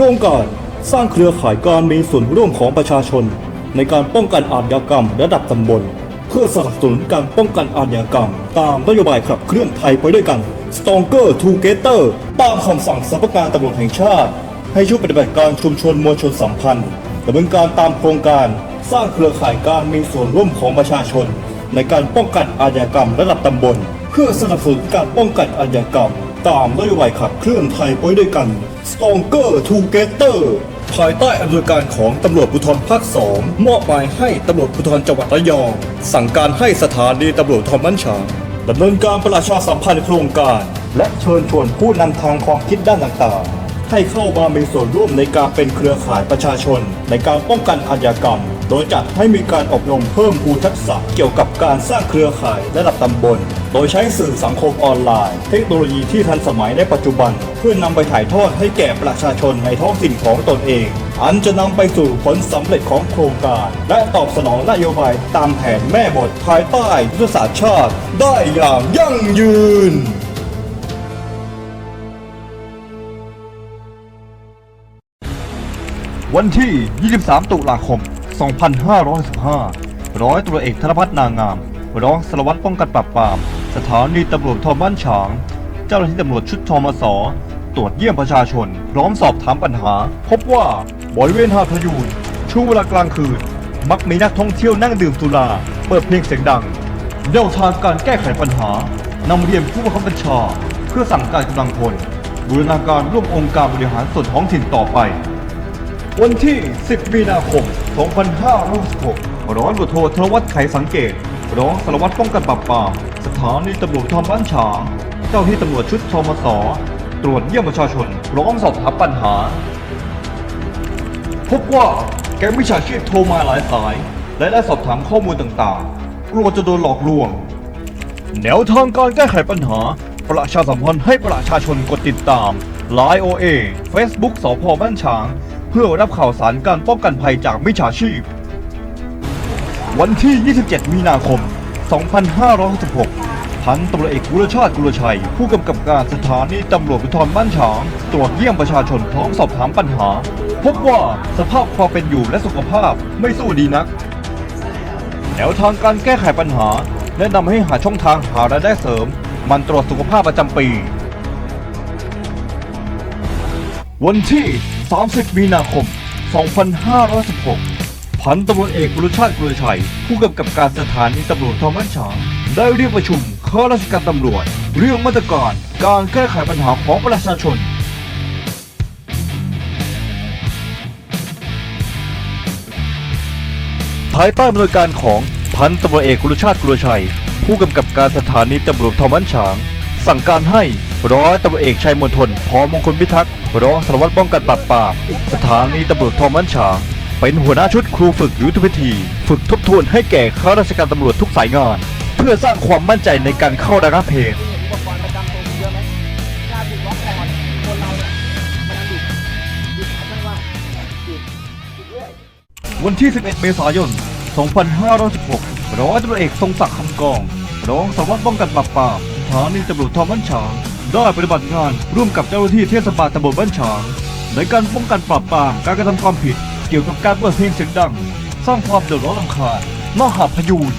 รงการสร้างเครือข่ายการมีส่วนร่วมของประชาชน ในการป้องกันอาชญากรรมระดับตำบล เพื่อสนับสนุนการป้องกันอาชญากรรม ตามนโยบายขับเคลื่อนไทยไปด้วยกัน Stronger Together ตามคำสั่งสำนักงานตำรวจแห่งชาติ ให้ชุดปฏิบัติการชุมชนมวลชนสัมพันธ์ดำเนินการตามโครงการสร้างเครือข่ายการมีส่วนร่วมของประชาชน ในการป้องกันอาชญากรรมระดับตำบล เพื่อสนับสนุนการป้องกันอาชญากรรม ตามนโยบายขับเคลื่อนไทยไปด้วยกัน Stronger Together ภายใต้อำนวยการของตำรวจภูธรภาคสองมอบหมายให้ตำรวจภูธรจังหวัดระยอง สั่งการให้สถานีตำรวจภูธรบ้านฉางดำเนินการประชาสัมพันธ์โครงการ และเชิญชวนผู้นำทางความคิดด้านต่างๆ ให้เข้ามามีส่วนร่วมในการเป็นเครือข่ายประชาชน ในการป้องกันอาชญากรรม โดยจัดให้มีการอบรมเพิ่มพูทักษะเกี่ยวกับการสร้างเครือข่ายระดับตำบล โดยใช้สื่อสังคมออนไลน์ เทคโนโลยีที่ทันสมัยในปัจจุบัน เพื่อนำไปถ่ายทอดให้แก่ประชาชนในท้องถิ่นของตนเอง อันจะนำไปสู่ผลสำเร็จของโครงการ และตอบสนองนโยบายตามแผนแม่บทภายใต้ยุทธศาสตร์ชาติ ได้อย่างยั่งยืนวันที่ 23 ตุลาคม 2515 ร้อยตำรวจเอกธนพัฒน์นางงาม รองสารวัตรป้องกันปราบปราม สถานีตำรวจทอมบ้านฉาง เจ้าหน้าที่ตำรวจชุดทมสตรวจเยี่ยมประชาชน พร้อมสอบถามปัญหา พบว่าบริเวณหาดพยูนช่วงเวลากลางคืน มักมีนักท่องเที่ยวนั่งดื่มสุรา เปิดเพลงเสียงดังแนวทางการแก้ไขปัญหานำเรียนผู้บังคับบัญชา เพื่อสั่งการกำลังพลบูรณาการร่วมองค์การบริหารส่วนท้องถิ่นต่อไป วันที่ 10 มีนาคม 2566ร้อยตำรวจโทธนวัฒน์ไขสังเกต รองสารวัตรป้องกันปราบปรามสถานีตำรวจทอมบ้านฉางเจ้าที่ตำรวจชุดทมสตรวจเยี่ยมประชาชนพร้อมสอบถามปัญหา พบว่าแก๊งมิจฉาชีพโทรมาหลายสาย และได้สอบถามข้อมูลต่างๆ กลัวจะโดนหลอกลวง แนวทางการแก้ไขปัญหา ประชาสัมพันธ์ให้ประชาชนกดติดตาม Line OA Facebook สพบ้านฉาง เพื่อรับข่าวสารการป้องกันภัยจากมิจฉาชีพ วันที่ 27 มีนาคม 2566 พันตำรวจเอกกุลชาติกุลชัย ผู้กำกับการสถานีตำรวจภูธรบ้านฉาง ตรวจเยี่ยมประชาชนพร้อมสอบถามปัญหา พบว่าสภาพความเป็นอยู่และสุขภาพไม่สู้ดีนัก แนวทางการแก้ไขปัญหา แนะนำให้หาช่องทางหารายได้เสริม มันตรวจสุขภาพประจำปี วันที่ 30 มีนาคม 2516 พันตำรวจเอกกุลชาติกุลชัย ผู้กำกับการสถานีตำรวจทองบ้านฉางได้เรียกประชุมข้าราชการตำรวจ เรื่องมาตรการการแก้ไขปัญหาของประชาชนภายใต้บริการของพันตำรวจเอกกุลชาติกุลชัย ผู้กำกับการสถานีตำรวจทองบ้านฉาง สั่งการให้ ร้อยตำรวจเอกชัยมณฑลพอมงคลพิทักษ์รองสารวัตรป้องกันปราบปรามสถานีตำรวจทองบ้านฉางเป็นหัวหน้าชุดครูฝึกยุทธวิธี ฝึกทบทวนให้แก่ข้าราชการตำรวจทุกสายงาน เพื่อสร้างความมั่นใจในการเข้าระงับเหตุอุปกรณ์ประจำตัวมีเยอะไหมถ้าถูกล็อกก่อนคนเราเนี่ยมันบิดบิดไม่ว่าบิดบิดเรื่อยวันที่ 11 เมษายน 2516 ร้อยตำรวจเอกทรงศักดิ์คำกอง รองสารวัตรป้องกันปราบปรามสถานีตำรวจทองบ้านฉาง ได้ปฏิบัติงานร่วมกับเจ้าหน้าที่เทศบาลตำบลบ้านฉางในการป้องกันปราบปรามการกระทำความผิด เกี่ยวกับการเปิดเพลงเสียงดัง สร้างความเดือดร้อนรำคาญนอกหาพยูน